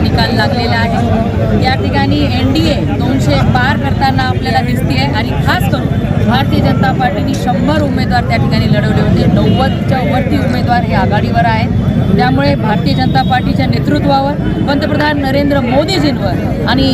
निकाल लागलेला आहे. या ठिकाणी एन डी ए दोनशे पार करताना आपल्याला दिसते आहे आणि खास करून भारतीय जनता पार्टीने शंभर उमेदवार त्या ठिकाणी लढवले होते. नव्वदच्या वरती उमेदवार हे आघाडीवर आहेत त्यामुळे भारतीय जनता पार्टीच्या नेतृत्वावर पंतप्रधान नरेंद्र मोदीजींवर आणि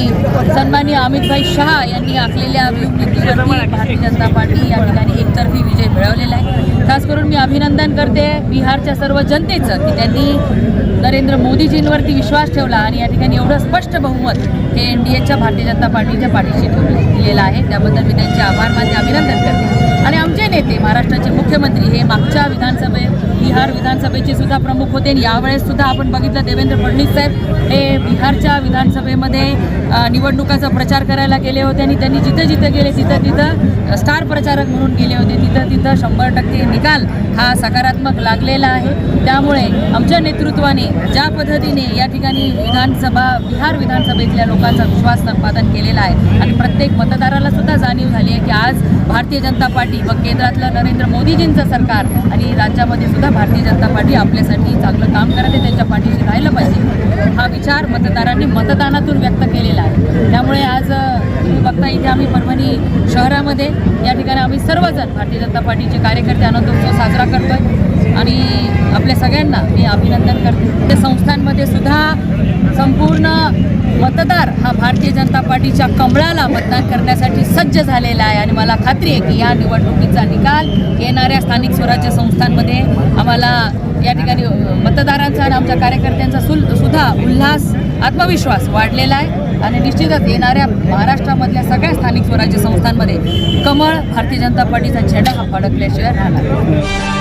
सन्माननीय अमितभाई शहा यांनी आखलेल्या व्यूहनीतीवरती भारतीय जनता पार्टी या ठिकाणी एकतर्फी विजय मिळवलेला आहे. खास करून मी अभिनंदन करते बिहारच्या सर्व जनतेचं की त्यांनी नरेंद्र मोदीजींवरती विश्वास ठेवला आणि या ठिकाणी एवढं स्पष्ट बहुमत हे एन डी एच्या भारतीय जनता पार्टीच्या पाठीशी ठेवलं दिलेलं आहे. त्याबद्दल मी त्यांचे आभार मानते अभिनंदन करते. आणि आमचे नेते महाराष्ट्राचे मुख्यमंत्री हे मागच्या विधानसभे बिहार विधानसभेचे सुद्धा प्रमुख होते. आणि यावेळेस सुद्धा आपण बघितलं देवेंद्र फडणवीस साहेब हे बिहारच्या विधानसभेमध्ये निवडणुकाचा प्रचार करायला गेले होते. आणि त्यांनी जिथं जिथं गेले तिथं तिथं स्टार प्रचारक म्हणून गेले होते. तिथं तिथं शंभर टक्के निकाल हा सकारात्मक लागलेला आहे. त्यामुळे आमच्या नेतृत्वाने ज्या पद्धतीने या ठिकाणी विधानसभा बिहार विधानसभेतल्या लोकांचा विश्वास संपादन केलेला आहे. आणि प्रत्येक मतदाराला सुद्धा जाणीव झाली आहे की आज भारतीय जनता पार्टी व राज्यातलं नरेंद्र मोदीजींचं सरकार आणि राज्यामध्ये सुद्धा भारतीय जनता पार्टी आपल्यासाठी चांगलं काम करत आहे त्यांच्या पाठीशी राहिलं पाहिजे. हा विचार मतदारांनी मतदानातून व्यक्त केलेला आहे. त्यामुळे आज तुम्ही बघता इथे आम्ही परभणी शहरामध्ये या ठिकाणी आम्ही सर्वजण भारतीय जनता पार्टीचे कार्यकर्ते आनंदोत्सव साजरा करतोय. आणि आपल्या सगळ्यांना मी अभिनंदन करते. त्या संस्थांमध्ये सुद्धा संपूर्ण मतदार हा भारतीय जनता पार्टीच्या कमळाला मतदान करण्यासाठी सज्ज झालेला आहे. आणि मला खात्री आहे की या निवडणुकीचा निकाल येणाऱ्या स्थानिक स्वराज्य संस्थांमध्ये आम्हाला या ठिकाणी मतदारांचा आणि आमच्या कार्यकर्त्यांचा सुल सुद्धा उल्हास आत्मविश्वास वाढलेला आहे. आणि निश्चितच येणाऱ्या महाराष्ट्रामधल्या सगळ्या स्थानिक स्वराज्य संस्थांमध्ये कमळ भारतीय जनता पार्टीचा झेंडा हा फडकल्याशिवाय राहणार